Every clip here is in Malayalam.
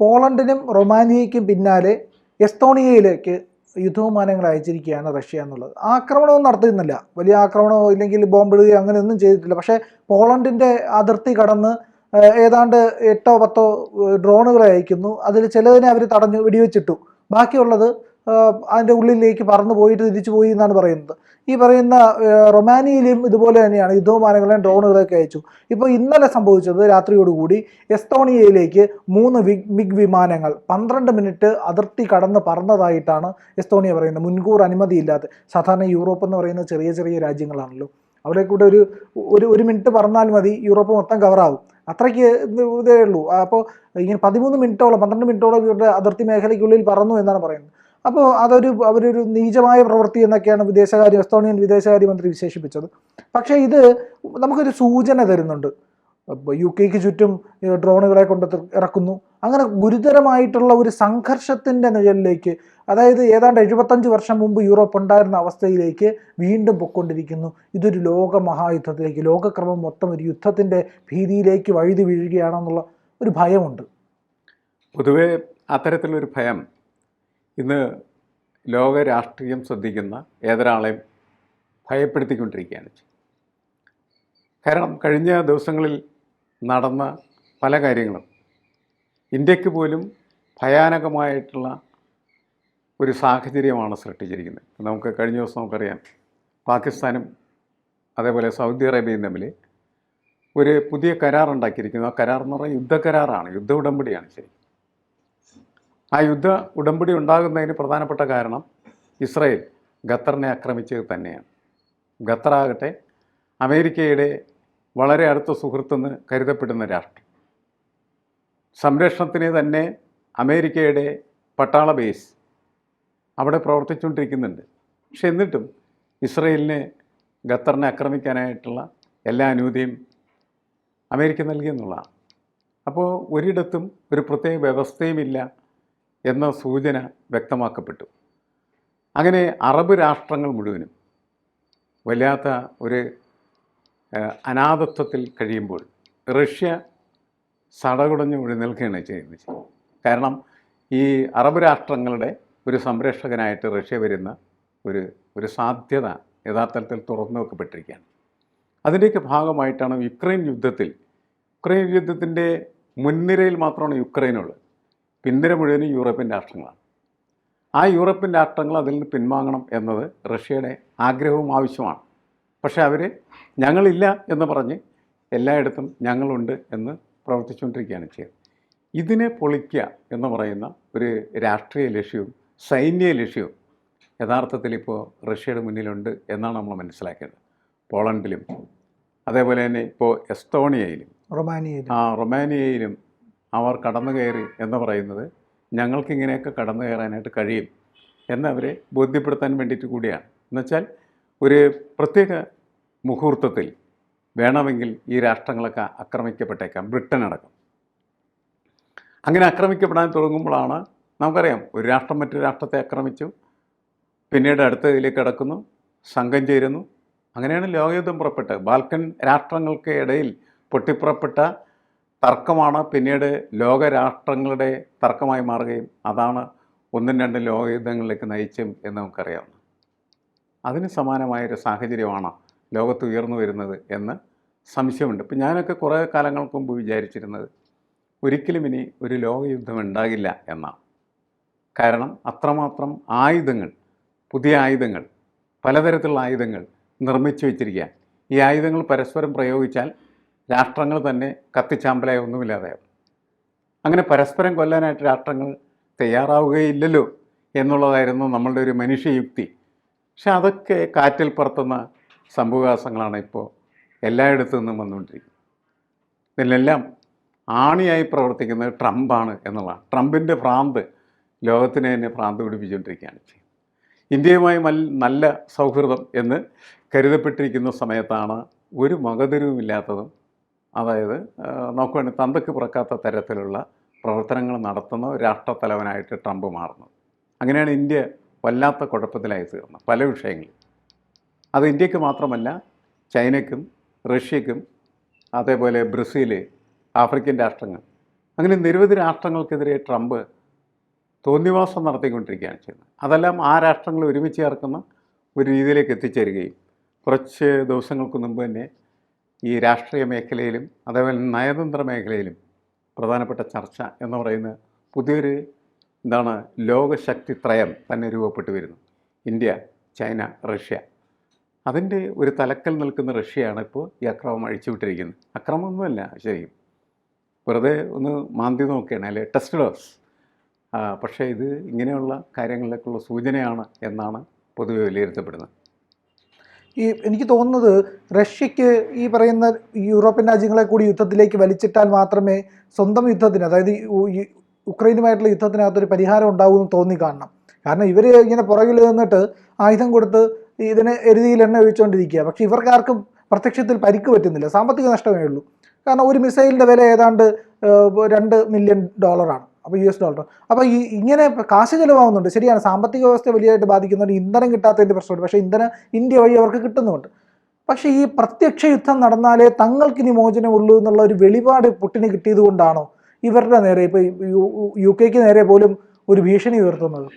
പോളണ്ടിനും റൊമാനിയയ്ക്കും പിന്നാലെ എസ്തോണിയയിലേക്ക് യുദ്ധവിമാനങ്ങൾ അയച്ചിരിക്കുകയാണ് റഷ്യ എന്നുള്ളത്. ആക്രമണവും നടത്തുന്നില്ല വലിയ ആക്രമണമോ ഇല്ലെങ്കിൽ ബോംബിടുകയോ അങ്ങനെയൊന്നും ചെയ്തിട്ടില്ല. പക്ഷേ പോളണ്ടിന്റെ അതിർത്തി കടന്ന് ഏതാണ്ട് എട്ടോ പത്തോ ഡ്രോണുകൾ അയക്കുന്നു. അതിൽ ചിലതിനെ അവർ തടഞ്ഞു വെടിവെച്ചിട്ടു. ബാക്കിയുള്ളത് അതിന്റെ ഉള്ളിലേക്ക് പറന്നു പോയിട്ട് തിരിച്ചു പോയി എന്നാണ് പറയുന്നത്. ഈ പറയുന്ന റൊമാനിയയിലും ഇതുപോലെ തന്നെയാണ് യുദ്ധവിമാനങ്ങളെയും ഡ്രോണുകളൊക്കെ അയച്ചു. ഇപ്പോൾ ഇന്നലെ സംഭവിച്ചത് രാത്രിയോടുകൂടി എസ്തോണിയയിലേക്ക് മൂന്ന് വിഗ് മിഗ് വിമാനങ്ങൾ പന്ത്രണ്ട് മിനിറ്റ് അതിർത്തി കടന്ന് പറന്നതായിട്ടാണ് എസ്തോണിയ പറയുന്നത്. മുൻകൂർ അനുമതിയില്ലാതെ. സാധാരണ യൂറോപ്പ് എന്ന് പറയുന്ന ചെറിയ ചെറിയ രാജ്യങ്ങളാണല്ലോ. അവിടെ കൂടെ ഒരു ഒരു ഒരു മിനിറ്റ് പറഞ്ഞാൽ മതി യൂറോപ്പ് മൊത്തം കവറാവും. അത്രയ്ക്ക് ഇത് ഇതേ ഉള്ളൂ. അപ്പോൾ ഇങ്ങനെ പതിമൂന്ന് മിനിറ്റോളം പന്ത്രണ്ട് മിനിറ്റോളം ഇവരുടെ അതിർത്തി മേഖലയ്ക്കുള്ളിൽ പറന്നു എന്നാണ് പറയുന്നത്. അപ്പോൾ അതൊരു അവരൊരു നീചമായ പ്രവൃത്തി എന്നൊക്കെയാണ് വിദേശകാര്യ എസ്തോണിയൻ വിദേശകാര്യമന്ത്രി വിശേഷിപ്പിച്ചത്. പക്ഷേ ഇത് നമുക്കൊരു സൂചന തരുന്നുണ്ട്. യു കെക്ക് ചുറ്റും ഡ്രോണുകളെ കൊണ്ട് ഇറക്കുന്നു. അങ്ങനെ ഗുരുതരമായിട്ടുള്ള ഒരു സംഘർഷത്തിന്റെ നിഴലിലേക്ക് അതായത് ഏതാണ്ട് എഴുപത്തഞ്ച് വർഷം മുമ്പ് യൂറോപ്പ് ഉണ്ടായിരുന്ന അവസ്ഥയിലേക്ക് വീണ്ടും പൊക്കൊണ്ടിരിക്കുന്നു ഇതൊരു ലോക മഹായുദ്ധത്തിലേക്ക് ലോകക്രമം മൊത്തം ഒരു യുദ്ധത്തിന്റെ ഭീതിയിലേക്ക് വഴുതി വീഴുകയാണെന്നുള്ള ഒരു ഭയമുണ്ട്. പൊതുവേ അത്തരത്തിലൊരു ഭയം ഇന്ന് ലോക രാഷ്ട്രീയം ശ്രദ്ധിക്കുന്ന ഏതൊരാളെയും ഭയപ്പെടുത്തിക്കൊണ്ടിരിക്കുകയാണ് കാരണം കഴിഞ്ഞ ദിവസങ്ങളിൽ നടന്ന പല കാര്യങ്ങളും. ഇന്ത്യയ്ക്ക് പോലും ഭയാനകമായിട്ടുള്ള ഒരു സാഹചര്യമാണ് സൃഷ്ടിച്ചിരിക്കുന്നത്. നമുക്ക് കഴിഞ്ഞ ദിവസം നമുക്കറിയാം പാകിസ്ഥാനും അതേപോലെ സൗദി അറേബ്യയും തമ്മിൽ ഒരു പുതിയ കരാർ ഉണ്ടാക്കിയിരിക്കുന്നു ആ കരാർ എന്ന് പറഞ്ഞാൽ യുദ്ധ കരാറാണ് യുദ്ധ ഉടമ്പടിയാണ് ശരി ആ യുദ്ധ ഉടമ്പടി ഉണ്ടാകുന്നതിന് പ്രധാനപ്പെട്ട കാരണം ഇസ്രയേൽ ഖത്തറിനെ ആക്രമിച്ചത് തന്നെയാണ്. ഖത്തറാകട്ടെ അമേരിക്കയുടെ വളരെ അടുത്ത സുഹൃത്തെന്ന് കരുതപ്പെടുന്ന രാഷ്ട്രം. സംരക്ഷണത്തിന് തന്നെ അമേരിക്കയുടെ പട്ടാള ബേസ് അവിടെ പ്രവർത്തിച്ചുകൊണ്ടിരിക്കുന്നുണ്ട്. പക്ഷെ എന്നിട്ടും ഇസ്രയേലിനെ ഖത്തറിനെ ആക്രമിക്കാനായിട്ടുള്ള എല്ലാ അനുമതിയും അമേരിക്ക നൽകിയെന്നുള്ളതാണ്. അപ്പോൾ ഒരിടത്തും ഒരു പ്രത്യേക വ്യവസ്ഥയുമില്ല. എന്ന സൂചന വ്യക്തമാക്കപ്പെട്ടു. അങ്ങനെ അറബ് രാഷ്ട്രങ്ങൾ മുഴുവനും വല്ലാത്ത ഒരു അനാഥത്വത്തിൽ കഴിയുമ്പോൾ റഷ്യ സടകുടഞ്ഞ് എഴുന്നേൽക്കുകയാണ് ചെയ്യുന്നത്. കാരണം ഈ അറബ് രാഷ്ട്രങ്ങളുടെ ഒരു സംരക്ഷകനായിട്ട് റഷ്യ വരുന്ന ഒരു ഒരു സാധ്യത യഥാർത്ഥത്തിൽ തുറന്നു വെക്കപ്പെട്ടിരിക്കുകയാണ്. അതിന്റെയൊക്കെ ഭാഗമായിട്ടാണ് യുക്രൈൻ യുദ്ധത്തിൽ യുക്രൈൻ യുദ്ധത്തിന്റെ മുൻനിരയിൽ മാത്രമാണ് യുക്രൈനുള്ളത് പിൻനിര മുഴുവനും യൂറോപ്യൻ രാഷ്ട്രങ്ങളാണ്. ആ യൂറോപ്യൻ രാഷ്ട്രങ്ങൾ അതിൽ നിന്ന് പിൻവാങ്ങണം എന്നത് റഷ്യയുടെ ആഗ്രഹവും ആവശ്യമാണ്. പക്ഷേ അവർ ഞങ്ങളില്ല എന്ന് പറഞ്ഞ് എല്ലായിടത്തും ഞങ്ങളുണ്ട് എന്ന് പ്രവർത്തിച്ചുകൊണ്ടിരിക്കുകയാണ് ചെയ്യുന്നത്. ഇതിനെ പൊളിക്കുക എന്ന് പറയുന്ന ഒരു രാഷ്ട്രീയ ലക്ഷ്യവും സൈന്യ ലക്ഷ്യവും യഥാർത്ഥത്തിൽ ഇപ്പോൾ റഷ്യയുടെ മുന്നിലുണ്ട് എന്നാണ് നമ്മൾ മനസ്സിലാക്കേണ്ടത്. പോളണ്ടിലും അതേപോലെ തന്നെ ഇപ്പോൾ എസ്തോണിയയിലും റൊമാനിയയിലും. ആ റൊമാനിയയിലും അവർ കടന്നു കയറി എന്ന് പറയുന്നത് ഞങ്ങൾക്കിങ്ങനെയൊക്കെ കടന്നു കയറാനായിട്ട് കഴിയും എന്നവരെ ബോധ്യപ്പെടുത്താൻ വേണ്ടിയിട്ട് കൂടിയാണ്. എന്നുവെച്ചാൽ ഒരു പ്രത്യേക മുഹൂർത്തത്തിൽ വേണമെങ്കിൽ ഈ രാഷ്ട്രങ്ങളൊക്കെ ആക്രമിക്കപ്പെട്ടേക്കാം ബ്രിട്ടൻ അടക്കം. അങ്ങനെ ആക്രമിക്കപ്പെടാൻ തുടങ്ങുമ്പോഴാണ് നമുക്കറിയാം ഒരു രാഷ്ട്രം മറ്റൊരു രാഷ്ട്രത്തെ ആക്രമിച്ചു പിന്നീട് അടുത്തതിലേക്ക് കടക്കുന്നു സംഘം ചേരുന്നു. അങ്ങനെയാണ് ലോകയുദ്ധം പുറപ്പെട്ടത്. ബാൽക്കൻ രാഷ്ട്രങ്ങൾക്ക് ഇടയിൽ പൊട്ടിപ്പുറപ്പെട്ട തർക്കമാണ്. പിന്നീട് ലോകരാഷ്ട്രങ്ങളുടെ തർക്കമായി മാറുകയും അതാണ് ഒന്നും രണ്ടും ലോകയുദ്ധങ്ങളിലേക്ക് നയിച്ചും എന്ന് നമുക്കറിയാം. അതിന് സമാനമായൊരു സാഹചര്യമാണ് ലോകത്ത് ഉയർന്നു വരുന്നത് എന്ന് സംശയമുണ്ട്. ഇപ്പം ഞാനൊക്കെ കുറേ കാലങ്ങൾക്ക് മുമ്പ് വിചാരിച്ചിരുന്നത് ഒരിക്കലും ഇനി ഒരു ലോകയുദ്ധം ഉണ്ടാകില്ല എന്നാണ്. കാരണം അത്രമാത്രം ആയുധങ്ങൾ പുതിയ ആയുധങ്ങൾ പലതരത്തിലുള്ള ആയുധങ്ങൾ നിർമ്മിച്ചു വെച്ചിരിക്കുക ഈ ആയുധങ്ങൾ പരസ്പരം പ്രയോഗിച്ചാൽ രാഷ്ട്രങ്ങൾ തന്നെ കത്തിച്ചാമ്പലായ ഒന്നുമില്ലാതെയാവും അങ്ങനെ പരസ്പരം കൊല്ലാനായിട്ട് രാഷ്ട്രങ്ങൾ തയ്യാറാവുകയില്ലല്ലോ എന്നുള്ളതായിരുന്നു നമ്മളുടെ ഒരു മനുഷ്യയുക്തി. പക്ഷെ അതൊക്കെ കാറ്റിൽ പറത്തുന്ന സംഭവകാസങ്ങളാണ് ഇപ്പോൾ എല്ലായിടത്തു നിന്നും വന്നുകൊണ്ടിരിക്കുന്നത്. ഇതിലെല്ലാം ആണിയായി പ്രവർത്തിക്കുന്നത് ട്രംപാണ് എന്നുള്ളതാണ്. ട്രംപിന്റെ ഭ്രാന്ത് ലോകത്തിനെ തന്നെ ഭ്രാന്ത് പിടിപ്പിച്ചുകൊണ്ടിരിക്കുകയാണ് ചെയ്യുന്നത്. ഇന്ത്യയുമായി നല്ല സൗഹൃദം എന്ന് കരുതപ്പെട്ടിരിക്കുന്ന സമയത്താണ് ഒരു മകതിരുവുമില്ലാത്തതും അതായത് നോക്കുകയാണെങ്കിൽ തന്തയ്ക്ക് പുറക്കാത്ത തരത്തിലുള്ള പ്രവർത്തനങ്ങൾ നടത്തുന്ന രാഷ്ട്രത്തലവനായിട്ട് ട്രംപ് മാറുന്നത് അങ്ങനെയാണ് ഇന്ത്യ വല്ലാത്ത കുഴപ്പത്തിലായി തീർന്നത് പല വിഷയങ്ങളിൽ. അത് ഇന്ത്യയ്ക്ക് മാത്രമല്ല ചൈനയ്ക്കും റഷ്യക്കും അതേപോലെ ബ്രസീൽ ആഫ്രിക്കൻ രാഷ്ട്രങ്ങൾ അങ്ങനെ നിരവധി രാഷ്ട്രങ്ങൾക്കെതിരെ ട്രംപ് തോന്നിവാസം നടത്തിക്കൊണ്ടിരിക്കുകയാണ് ചെയ്യുന്നത്. അതെല്ലാം ആ രാഷ്ട്രങ്ങൾ ഒരുമിച്ച് ചേർക്കുന്ന ഒരു രീതിയിലേക്ക് എത്തിച്ചേരുകയും കുറച്ച് ദിവസങ്ങൾക്ക് മുമ്പ് തന്നെ ഈ രാഷ്ട്രീയ മേഖലയിലും അതേപോലെ നയതന്ത്ര മേഖലയിലും പ്രധാനപ്പെട്ട ചർച്ച എന്ന് പറയുന്ന പുതിയൊരു എന്താണ് ലോകശക്തി ത്രയം തന്നെ രൂപപ്പെട്ടു വരുന്നു. India China Russia. അതിന്റെ ഒരു തലക്കൽ നിൽക്കുന്ന റഷ്യയാണ് ഇപ്പോൾ ഈ അക്രമം അഴിച്ചുവിട്ടിരിക്കുന്നത്. അക്രമമൊന്നുമല്ല ശരിക്കും. വെറുതെ ഒന്ന് മാന്തി നോക്കുകയാണ് അല്ലെ? ടെസ്റ്റ് ഡോസ് പക്ഷേ ഇത് ഇങ്ങനെയുള്ള കാര്യങ്ങളിലേക്കുള്ള സൂചനയാണ് എന്നാണ് പൊതുവെ വിലയിരുത്തപ്പെടുന്നത്. ഈ എനിക്ക് തോന്നുന്നത് റഷ്യക്ക് ഈ പറയുന്ന യൂറോപ്യൻ രാജ്യങ്ങളെ കൂടി യുദ്ധത്തിലേക്ക് വലിച്ചിട്ടാൽ മാത്രമേ സ്വന്തം യുദ്ധത്തിന് അതായത് ഉക്രൈനുമായിട്ടുള്ള യുദ്ധത്തിനകത്തൊരു പരിഹാരം ഉണ്ടാവുമെന്ന് തോന്നി കാണണം. കാരണം ഇവർ ഇങ്ങനെ പുറകിൽ നിന്നിട്ട് ആയുധം കൊടുത്ത് ഇതിനെ എരുതിയിൽ എണ്ണ ഒഴിച്ചുകൊണ്ടിരിക്കുക പക്ഷേ ഇവർക്കാർക്കും പ്രത്യക്ഷത്തിൽ പരിക്ക് പറ്റുന്നില്ല. സാമ്പത്തിക നഷ്ടമേ ഉള്ളൂ. കാരണം ഒരു മിസൈലിന്റെ വില ഏതാണ്ട് രണ്ട് മില്യൺ ഡോളറാണ്. അപ്പോൾ യു എസ് ഡോളർ. അപ്പോൾ ഈ ഇങ്ങനെ കാശ് ചിലവാകുന്നുണ്ട്. ശരിയാണ് സാമ്പത്തിക വ്യവസ്ഥയെ വലിയതായിട്ട് ബാധിക്കുന്നുണ്ട് ഇന്ധനം കിട്ടാത്തതിന്റെ പ്രശ്നമുണ്ട്. പക്ഷേ ഇന്ധനം ഇന്ത്യ വഴി അവർക്ക് കിട്ടുന്നുമുണ്ട്. പക്ഷേ ഈ പ്രത്യക്ഷ യുദ്ധം നടന്നാലേ തങ്ങൾക്കിനി മോചനമുള്ളൂ എന്നുള്ള ഒരു വെളിപാട് പുട്ടിന് കിട്ടിയത് കൊണ്ടാണോ ഇവരുടെ നേരെ ഇപ്പോൾ യു കെക്ക് നേരെ പോലും ഒരു ഭീഷണി ഉയർത്തുന്നത്?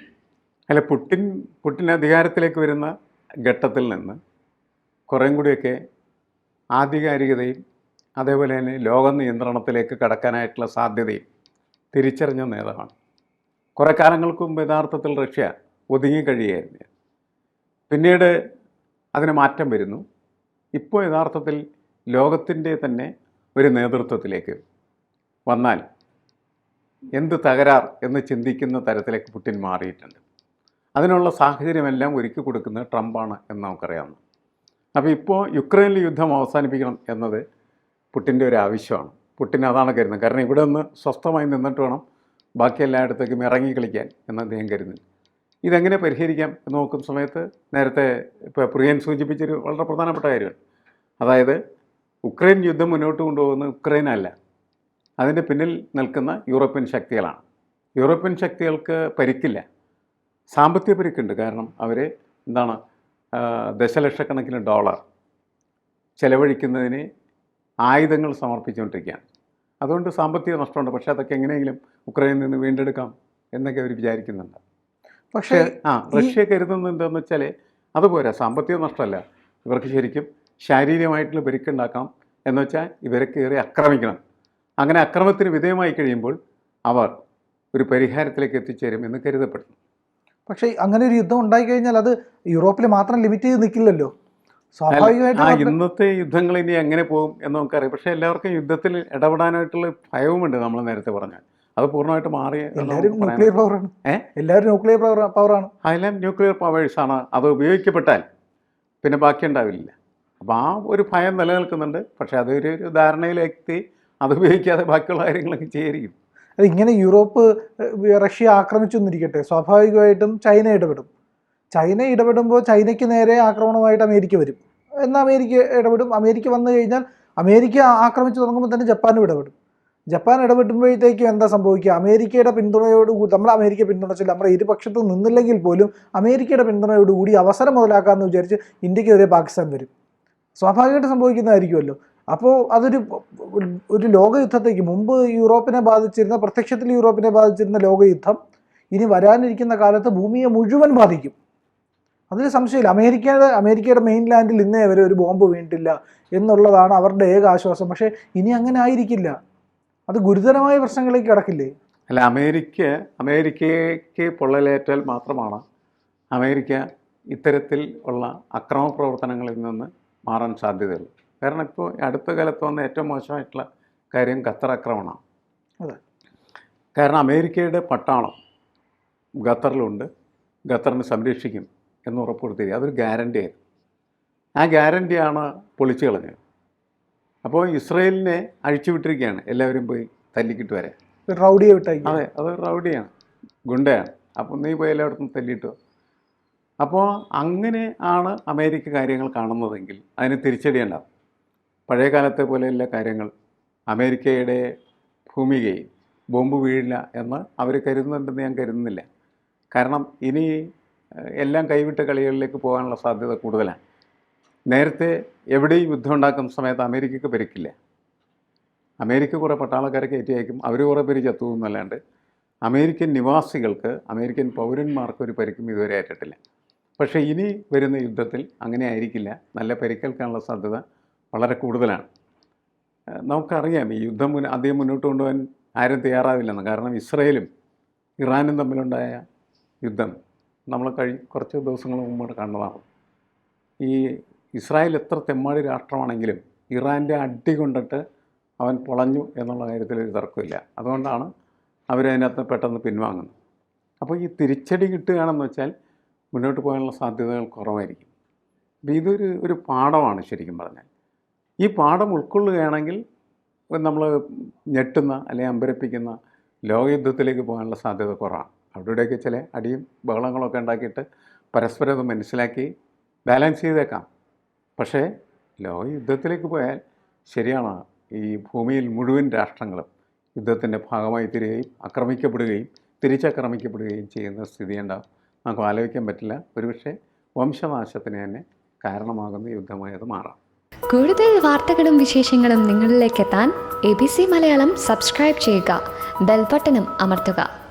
അല്ല പുട്ടിൻ പുട്ടിൻ അധികാരത്തിലേക്ക് വരുന്ന ഘട്ടത്തിൽ നിന്ന് കുറേ കൂടിയൊക്കെ ആധികാരികതയും അതേപോലെ തന്നെ ലോക നിയന്ത്രണത്തിലേക്ക് കടക്കാനായിട്ടുള്ള സാധ്യതയും തിരിച്ചറിഞ്ഞ നേതാവാണ്. കുറേ കാലങ്ങൾക്ക് മുമ്പ് യഥാർത്ഥത്തിൽ റഷ്യ ഒതുങ്ങിക്കഴിയായിരുന്നു പിന്നീട് അതിന് മാറ്റം വരുന്നു. ഇപ്പോൾ യഥാർത്ഥത്തിൽ ലോകത്തിന്റെ തന്നെ ഒരു നേതൃത്വത്തിലേക്ക് വന്നാൽ എന്ത് തകരാർ എന്ന് ചിന്തിക്കുന്ന തരത്തിലേക്ക് പുട്ടിൻ മാറിയിട്ടുണ്ട്. അതിനുള്ള സാഹചര്യമെല്ലാം ഒരുക്കി കൊടുക്കുന്നത് ട്രംപാണ് എന്ന് നമുക്കറിയാവുന്നു. അപ്പോൾ ഇപ്പോൾ യുക്രൈനിൽ യുദ്ധം അവസാനിപ്പിക്കണം എന്നത് പുട്ടിന്റെ ഒരു ആവശ്യമാണ്. പുട്ടിൻ അതാണ് കരുതുന്നത്. കാരണം ഇവിടെ നിന്ന് സ്വസ്ഥമായി നിന്നിട്ട് വേണം ബാക്കി എല്ലായിടത്തേക്കും ഇറങ്ങി കളിക്കാൻ എന്ന് അദ്ദേഹം കരുതുന്നു. ഇതെങ്ങനെ പരിഹരിക്കാം എന്ന് നോക്കുന്ന സമയത്ത് നേരത്തെ ഇപ്പോൾ പ്രിയൻ സൂചിപ്പിച്ചൊരു വളരെ പ്രധാനപ്പെട്ട കാര്യമാണ്. അതായത് ഉക്രൈൻ യുദ്ധം മുന്നോട്ട് കൊണ്ടുപോകുന്നത് ഉക്രൈനല്ല അതിന്റെ പിന്നിൽ നിൽക്കുന്ന യൂറോപ്യൻ ശക്തികളാണ്. യൂറോപ്യൻ ശക്തികൾക്ക് പരിക്കില്ല. സാമ്പത്തിക പരിക്കുണ്ട്. കാരണം അവർ എന്താണ് ദശലക്ഷക്കണക്കിന് ഡോളർ ചെലവഴിക്കുന്നതിന് ആയുധങ്ങൾ സമർപ്പിച്ചുകൊണ്ടിരിക്കുകയാണ്. അതുകൊണ്ട് സാമ്പത്തിക നഷ്ടമുണ്ട്. പക്ഷേ അതൊക്കെ എങ്ങനെയെങ്കിലും ഉക്രൈനിൽ നിന്ന് വീണ്ടെടുക്കാം എന്നൊക്കെ അവർ വിചാരിക്കുന്നുണ്ട്. പക്ഷേ ആ റഷ്യ കരുതുന്നത് എന്താണെന്ന് വെച്ചാൽ അതുപോലെ സാമ്പത്തിക നഷ്ടമല്ല. ഇവർക്ക് ശരിക്കും ശാരീരികമായിട്ടുള്ള പെരുക്കുണ്ടാക്കാം എന്ന് വെച്ചാൽ ഇവരെ കയറി ആക്രമിക്കണം. അങ്ങനെ അക്രമത്തിന് വിധേയമായി കഴിയുമ്പോൾ അവർ ഒരു പരിഹാരത്തിലേക്ക് എത്തിച്ചേരും എന്ന് കരുതപ്പെടുന്നു. പക്ഷേ അങ്ങനെ ഒരു യുദ്ധം ഉണ്ടായി കഴിഞ്ഞാൽ അത് യൂറോപ്പിൽ മാത്രം ലിമിറ്റ് ചെയ്ത് നിൽക്കില്ലല്ലോ. സ്വാഭാവികമായിട്ടും ഇന്നത്തെ യുദ്ധങ്ങൾ ഇനി എങ്ങനെ പോകും എന്ന് നമുക്കറിയാം. പക്ഷെ എല്ലാവർക്കും യുദ്ധത്തിൽ ഇടപെടാനായിട്ടുള്ള ഭയവുമുണ്ട് നമ്മൾ നേരത്തെ പറഞ്ഞാൽ അത് പൂർണമായിട്ട് മാറി എല്ലാവരും ന്യൂക്ലിയർ പവറാണ് ആണ്. എല്ലാവരും ന്യൂക്ലിയർ പവർ പവറാണ് അതെല്ലാം ന്യൂക്ലിയർ പവേഴ്സാണ് അത് ഉപയോഗിക്കപ്പെട്ടാൽ പിന്നെ ബാക്കി ഉണ്ടാവില്ല. അപ്പോൾ ആ ഒരു ഭയം നിലനിൽക്കുന്നുണ്ട്. പക്ഷേ അതൊരു ഒരു ധാരണയിലെത്തി അത് ഉപയോഗിക്കാതെ ബാക്കിയുള്ള കാര്യങ്ങളൊക്കെ ചെയ്യായിരിക്കും. അത് ഇങ്ങനെ യൂറോപ്പ് റഷ്യ ആക്രമിച്ചു എന്നിരിക്കട്ടെ സ്വാഭാവികമായിട്ടും ചൈന ഇടപെടും. ചൈന ഇടപെടുമ്പോൾ ചൈനയ്ക്ക് നേരെ ആക്രമണമായിട്ട് അമേരിക്ക വരും. എന്നാൽ അമേരിക്ക ഇടപെടും. അമേരിക്ക വന്നു കഴിഞ്ഞാൽ അമേരിക്ക ആക്രമിച്ചു തുടങ്ങുമ്പോൾ തന്നെ ജപ്പാനും ഇടപെടും. ജപ്പാൻ ഇടപെടുമ്പോഴത്തേക്കും എന്താ സംഭവിക്കുക? അമേരിക്കയുടെ പിന്തുണയോടുകൂടി നമ്മൾ അമേരിക്ക പിന്തുണച്ചില്ല നമ്മുടെ ഇരുപക്ഷത്ത് നിന്നില്ലെങ്കിൽ പോലും അമേരിക്കയുടെ പിന്തുണയോടുകൂടി അവസരം മുതലാക്കാമെന്ന് വിചാരിച്ച് ഇന്ത്യക്കെതിരെ പാകിസ്ഥാൻ വരും. സ്വാഭാവികമായിട്ട് സംഭവിക്കുന്നതായിരിക്കുമല്ലോ. അപ്പോൾ അതൊരു ഒരു ലോകയുദ്ധത്തേക്ക് മുമ്പ് യൂറോപ്പിനെ ബാധിച്ചിരുന്ന പ്രത്യക്ഷത്തിൽ യൂറോപ്പിനെ ബാധിച്ചിരുന്ന ലോകയുദ്ധം ഇനി വരാനിരിക്കുന്ന കാലത്ത് ഭൂമിയെ മുഴുവൻ ബാധിക്കും. അതിൽ സംശയമില്ല. അമേരിക്കയുടെ അമേരിക്കയുടെ മെയിൻ ലാൻഡിൽ ഇന്നേ വരെ ഒരു ബോംബ് വീണിട്ടില്ല എന്നുള്ളതാണ് അവരുടെ ഏക ആശ്വാസം പക്ഷേ ഇനി അങ്ങനെ ആയിരിക്കില്ല. അത് ഗുരുതരമായ പ്രശ്നങ്ങളിലേക്ക് കിടക്കില്ലേ? അല്ല അമേരിക്ക അമേരിക്കയ്ക്ക് പൊള്ളലേറ്റാൽ മാത്രമാണ് അമേരിക്ക ഇത്തരത്തിൽ ഉള്ള അക്രമ പ്രവർത്തനങ്ങളിൽ നിന്ന് മാറാൻ സാധ്യതയുള്ളൂ. കാരണം ഇപ്പോൾ അടുത്ത കാലത്ത് വന്ന ഏറ്റവും മോശമായിട്ടുള്ള കാര്യം ഖത്തർ ആക്രമണമാണ്. അതെ. കാരണം അമേരിക്കയുടെ പട്ടാളം ഖത്തറിലുണ്ട്. ഖത്തറിനെ സംരക്ഷിക്കും. എന്ന് ഉറപ്പുവരുത്തി അതൊരു ഗ്യാരണ്ടി ആയിരുന്നു. ആ ഗ്യാരന്റിയാണ് പൊളിച്ചു കളഞ്ഞത്. അപ്പോൾ ഇസ്രയേലിനെ അഴിച്ചുവിട്ടിരിക്കുകയാണ്. എല്ലാവരും പോയി തല്ലിക്കിട്ട് വരെ റൗഡിയെ വിട്ടായി അതെ അത് റൗഡിയാണ് ഗുണ്ടയാണ്. അപ്പം നീ പോയി എല്ലായിടത്തും തല്ലിട്ടോ അപ്പോൾ അങ്ങനെ ആണ് അമേരിക്ക കാര്യങ്ങൾ കാണുന്നതെങ്കിൽ അതിന് തിരിച്ചടിയുണ്ടാവും. പഴയ കാലത്തെ പോലെയുള്ള കാര്യങ്ങൾ അമേരിക്കയുടെ ഭൂമികയിൽ ബോംബ് വീഴില്ല എന്ന് അവർ കരുതുന്നുണ്ടെന്ന് ഞാൻ കരുതുന്നില്ല. കാരണം ഇനി എല്ലാം കൈവിട്ട കളികളിലേക്ക് പോകാനുള്ള സാധ്യത കൂടുതലാണ്. നേരത്തെ എവിടെയും യുദ്ധം ഉണ്ടാക്കുന്ന സമയത്ത് അമേരിക്കയ്ക്ക് പരിക്കില്ല. അമേരിക്ക കുറേ പട്ടാളക്കാരെ കയറ്റി അയക്കും. അവർ കുറേ പേര് ചത്തു എന്നല്ലാണ്ട് അമേരിക്കൻ നിവാസികൾക്ക് അമേരിക്കൻ പൗരന്മാർക്ക് ഒരു പരിക്കും ഇതുവരെ ഏറ്റിട്ടില്ല. പക്ഷേ ഇനി വരുന്ന യുദ്ധത്തിൽ അങ്ങനെ ആയിരിക്കില്ല. നല്ല പരിക്കേൽക്കാനുള്ള സാധ്യത വളരെ കൂടുതലാണ്. നമുക്കറിയാം ഈ യുദ്ധം മുന്നേ അധികം മുന്നോട്ട് കൊണ്ടുപോകാൻ ആരും തയ്യാറാവില്ലെന്ന്. കാരണം ഇസ്രയേലും ഇറാനും തമ്മിലുണ്ടായ യുദ്ധം നമ്മൾ കഴി കുറച്ച് ദിവസങ്ങൾ മുമ്പ് കണ്ടതാണ്. ഈ ഇസ്രായേൽ എത്ര തെമ്മാടി രാഷ്ട്രമാണെങ്കിലും ഇറാന്റെ അടി കൊണ്ടിട്ട് അവൻ പൊളഞ്ഞു എന്നുള്ള കാര്യത്തിൽ ഒരു തർക്കമില്ല. അതുകൊണ്ടാണ് അവരതിനകത്ത് പെട്ടെന്ന് പിൻവാങ്ങുന്നത്. അപ്പോൾ ഈ തിരിച്ചടി കിട്ടുകയാണെന്ന് വെച്ചാൽ മുന്നോട്ട് പോകാനുള്ള സാധ്യതകൾ കുറവായിരിക്കും. അപ്പോൾ ഇതൊരു ഒരു പാഠമാണ് ശരിക്കും പറഞ്ഞാൽ. ഈ പാഠം ഉൾക്കൊള്ളുകയാണെങ്കിൽ നമ്മൾ ഞെട്ടുന്ന അല്ലെങ്കിൽ അമ്പരപ്പിക്കുന്ന ലോകയുദ്ധത്തിലേക്ക് പോകാനുള്ള സാധ്യത കുറവാണ്. അവിടെ ഇവിടെയൊക്കെ ചില അടിയും ബഹളങ്ങളൊക്കെ ഉണ്ടാക്കിയിട്ട് പരസ്പരം അത് മനസ്സിലാക്കി ബാലൻസ് ചെയ്തേക്കാം. പക്ഷേ ലോക യുദ്ധത്തിലേക്ക് പോയാൽ ശരിയാണ്. ഈ ഭൂമിയിൽ മുഴുവൻ രാഷ്ട്രങ്ങളും യുദ്ധത്തിന്റെ ഭാഗമായി തീരുകയും ആക്രമിക്കപ്പെടുകയും തിരിച്ചാക്രമിക്കപ്പെടുകയും ചെയ്യുന്ന സ്ഥിതി ഉണ്ടാവും നമുക്ക് ആലോചിക്കാൻ പറ്റില്ല. ഒരുപക്ഷെ വംശനാശത്തിന് തന്നെ കാരണമാകുന്ന യുദ്ധമായി അത് മാറാം. കൂടുതൽ വാർത്തകളും വിശേഷങ്ങളും നിങ്ങളിലേക്ക് എത്താൻ A B C Malayalam subscribe ചെയ്യുക. ബെൽബട്ടനും അമർത്തുക.